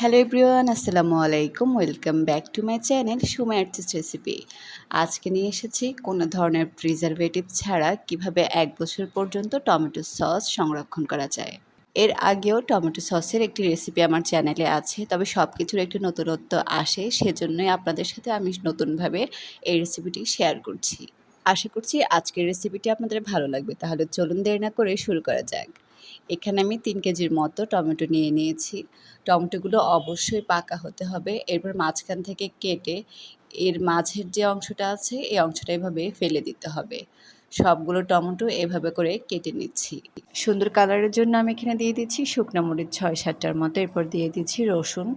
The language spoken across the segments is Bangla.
হ্যালো এভরিওয়ান আসসালামু আলাইকুম welcome back to my channel সুমাই আর্টিস্ট রেসিপি আজকে নিয়ে এসেছি কোনো ধরনের প্রিজারভেটিভ ছাড়া কীভাবে এক বছর পর্যন্ত টমেটো সস সংরক্ষণ করা যায়। এর আগেও টমেটো সসের একটি রেসিপি আমার চ্যানেলে আছে, তবে সব কিছুর একটি নতুনত্ব আসে, সেজন্যই আপনাদের সাথে আমি নতুনভাবে এই রেসিপিটি শেয়ার করছি। আশা করছি আজকের রেসিপিটি আপনাদের ভালো লাগবে, তাহলে চলুন দেরি না করে শুরু করা যাক। এখানে আমি তিন কেজির মতো টমেটো নিয়ে নিয়েছি। টমেটোগুলো অবশ্যই পাকা হতে হবে। এরপর মাঝখান থেকে কেটে এর মাঝের যে অংশটা আছে, এই অংশটা এভাবে ফেলে দিতে হবে। সবগুলো টমেটো এভাবে করে কেটে নিচ্ছি। সুন্দর কালারের জন্য আমি এখানে দিয়ে দিচ্ছি শুকনো মরিচ ছয় সাতটার মতো। এরপর দিয়ে দিচ্ছি রসুন।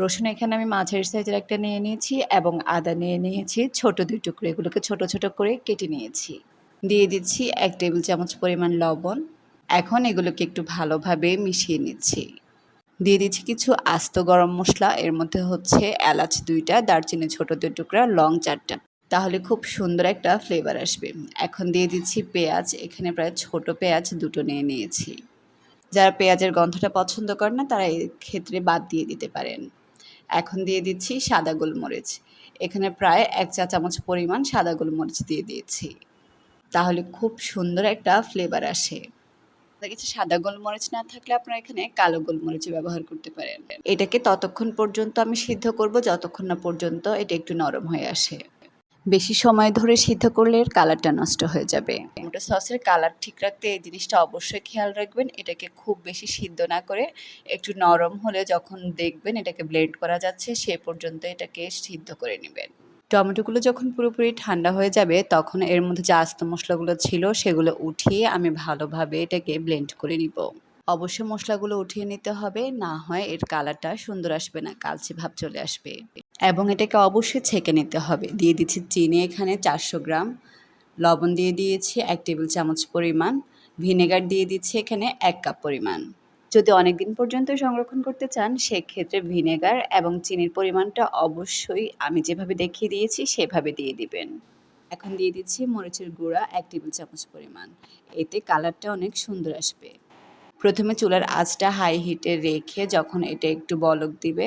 রসুন এখানে আমি মাঝের সাইজের একটা নিয়ে নিয়েছি এবং আদা নিয়ে নিয়েছি। ছোট দুই টুকরো এগুলোকে ছোট ছোট করে কেটে নিয়েছি। দিয়ে দিচ্ছি এক টেবিল চামচ পরিমাণ লবণ। এখন এগুলোকে একটু ভালোভাবে মিশিয়ে নিচ্ছি। দিয়ে দিচ্ছি কিছু আস্ত গরম মশলা, এর মধ্যে হচ্ছে এলাচ দুইটা দারচিনি ছোট দুই টুকরা, লং চারটা। তাহলে খুব সুন্দর একটা ফ্লেভার আসবে। এখন দিয়ে দিচ্ছি পেঁয়াজ, এখানে প্রায় ছোট পেঁয়াজ দুটো নিয়ে নিয়েছি। যারা পেঁয়াজের গন্ধটা পছন্দ করেন না, তারা ক্ষেত্রে বাদ দিয়ে দিতে পারেন। এখন দিয়ে দিচ্ছি সাদা গোলমরিচ। এখানে প্রায় এক চা চামচ পরিমাণ সাদা গোলমরিচ দিয়ে দিয়েছি। তাহলে খুব সুন্দর একটা ফ্লেভার আসে। আপনার কাছে সাদা গোলমরিচ না থাকলে আপনারা এখানে কালো গোলমরিচ ব্যবহার করতে পারেন। এটাকে ততক্ষণ পর্যন্ত আমি সিদ্ধ করব, যতক্ষণ না পর্যন্ত এটা একটু নরম হয়ে আসে। বেশি সময় ধরে সিদ্ধ করলে এর কালারটা নষ্ট হয়ে যাবে। টমেটো সসের কালার ঠিক রাখতে এই জিনিসটা অবশ্যই খেয়াল রাখবেন। এটাকে খুব বেশি সিদ্ধ না করে একটু নরম হলে যখন দেখবেন এটাকে ব্লেন্ড করা যাচ্ছে, সে পর্যন্ত এটাকে সিদ্ধ করে নেবেন। টমেটোগুলো যখন পুরোপুরি ঠান্ডা হয়ে যাবে, তখন এর মধ্যে যে আস্ত মশলাগুলো ছিল, সেগুলো উঠিয়ে আমি ভালোভাবে এটাকে ব্লেন্ড করে নিব। অবশ্যই মশলাগুলো উঠিয়ে নিতে হবে, না হয় এর কালারটা সুন্দর আসবে না, কালচে ভাব চলে আসবে। এবং এটাকে অবশ্যই ছেঁকে নিতে হবে। দিয়ে দিচ্ছি চিনি এখানে চারশো গ্রাম। লবণ দিয়ে দিয়েছি এক টেবিল চামচ পরিমাণ। ভিনেগার দিয়ে দিচ্ছি এখানে এক কাপ পরিমাণ। যদি অনেক দিন পর্যন্ত সংরক্ষণ করতে চান, সেক্ষেত্রে ভিনেগার এবং চিনির পরিমাণটা অবশ্যই আমি যেভাবে দেখিয়ে দিয়েছি, সেভাবে দিয়ে দিবেন। এখন দিয়ে দিচ্ছি মরিচের গুঁড়া এক টেবিল চামচ পরিমাণ। এতে কালারটা অনেক সুন্দর আসবে। প্রথমে চুলার আঁচটা হাই হিটে রেখে যখন এটা একটু বলক দিবে,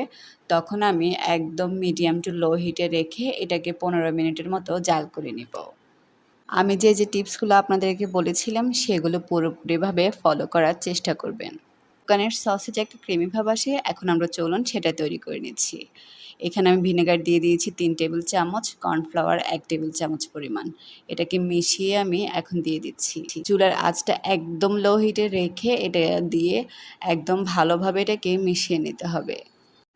তখন আমি একদম মিডিয়াম টু লো হিটে রেখে এটাকে পনেরো মিনিটের মতো জাল করে নিব। আমি যে যে টিপসগুলো আপনাদেরকে বলেছিলাম, সেগুলো পুরোপুরিভাবে ফলো করার চেষ্টা করবেন। দোকানের সসে একটা ক্রিমি ভাব আসে, এখন আমরা চলুন সেটা তৈরি করে নিচ্ছি। এখানে আমি ভিনেগার দিয়ে দিয়েছি তিন টেবিল চামচ কর্নফ্লাওয়ার এক টেবিল চামচ পরিমাণ। এটাকে মিশিয়ে আমি এখন দিয়ে দিচ্ছি। চুলার আঁচটা একদম লো হিটে রেখে এটা দিয়ে একদম ভালোভাবে এটাকে মিশিয়ে নিতে হবে।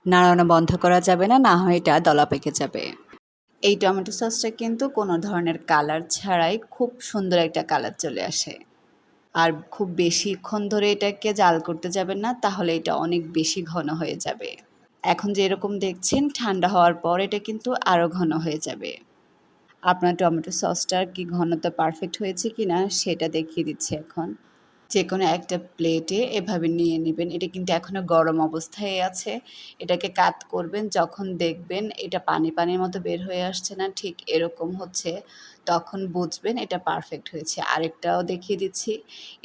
নাড়ানো বন্ধ করা যাবে না না হয় এটা দলা পেকে যাবে। এই টমেটো সসটা কিন্তু কোনো ধরনের কালার ছাড়াই খুব সুন্দর একটা কালার চলে আসে। আর খুব বেশিক্ষণ ধরে এটাকে জাল করতে যাবেন না, তাহলে এটা অনেক বেশি ঘন হয়ে যাবে। এখন যে এরকম দেখছেন, ঠান্ডা হওয়ার পর এটা কিন্তু আরও ঘন হয়ে যাবে। আপনার টমেটো সসটার কি ঘনতা পারফেক্ট হয়েছে কি না সেটা দেখিয়ে দিচ্ছি এখন। যে কোনো একটা প্লেটে এভাবে নিয়ে নেবেন। এটা কিন্তু এখনও গরম অবস্থায় আছে। এটাকে কাত করবেন, যখন দেখবেন এটা পানি পানির মতো বের হয়ে আসছে না, ঠিক এরকম হচ্ছে, তখন বুঝবেন এটা পারফেক্ট হয়েছে। আরেকটাও দেখিয়ে দিচ্ছি,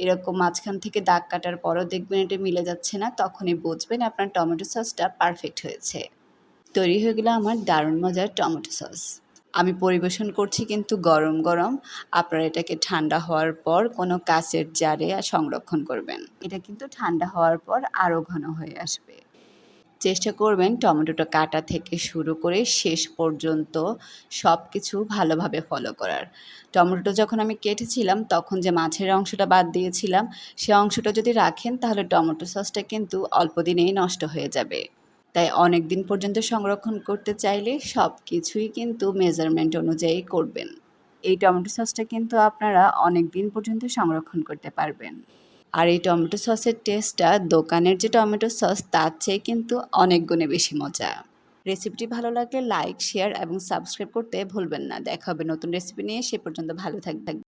এরকম মাঝখান থেকে দাগ কাটার পরও দেখবেন এটা মিলে যাচ্ছে না, তখনই বুঝবেন আপনার টমেটো সসটা পারফেক্ট হয়েছে। তৈরি হয়ে গেলো আমার দারুণ মজার টমেটো সস আমি পরিবেশন করছি কিন্তু গরম গরম। আপনারা এটাকে ঠান্ডা হওয়ার পর কোনো কাচের জারে সংরক্ষণ করবেন। এটা কিন্তু ঠান্ডা হওয়ার পর আরও ঘন হয়ে আসবে। চেষ্টা করবেন টমেটোটা কাটা থেকে শুরু করে শেষ পর্যন্ত সব কিছু ভালোভাবে ফলো করার। টমেটোটা যখন আমি কেটেছিলাম, তখন যে মাছের অংশটা বাদ দিয়েছিলাম, সে অংশটা যদি রাখেন, তাহলে টমেটো সসটা কিন্তু অল্প দিনেই নষ্ট হয়ে যাবে। তাই অনেক দিন পর্যন্ত সংরক্ষণ করতে চাইলে সব কিছুই কিন্তু মেজারমেন্ট অনুযায়ী করবেন। এই টমেটো সসটা কিন্তু আপনারা অনেক দিন পর্যন্ত সংরক্ষণ করতে পারবেন। আর এই টমেটো সসের টেস্টটা দোকানের যে টমেটো সস, তার চেয়ে কিন্তু অনেক গুণে বেশি মজা। রেসিপিটি ভালো লাগলে লাইক শেয়ার এবং সাবস্ক্রাইব করতে ভুলবেন না। দেখা হবে নতুন রেসিপি নিয়ে। সে পর্যন্ত ভালো থাকবেন।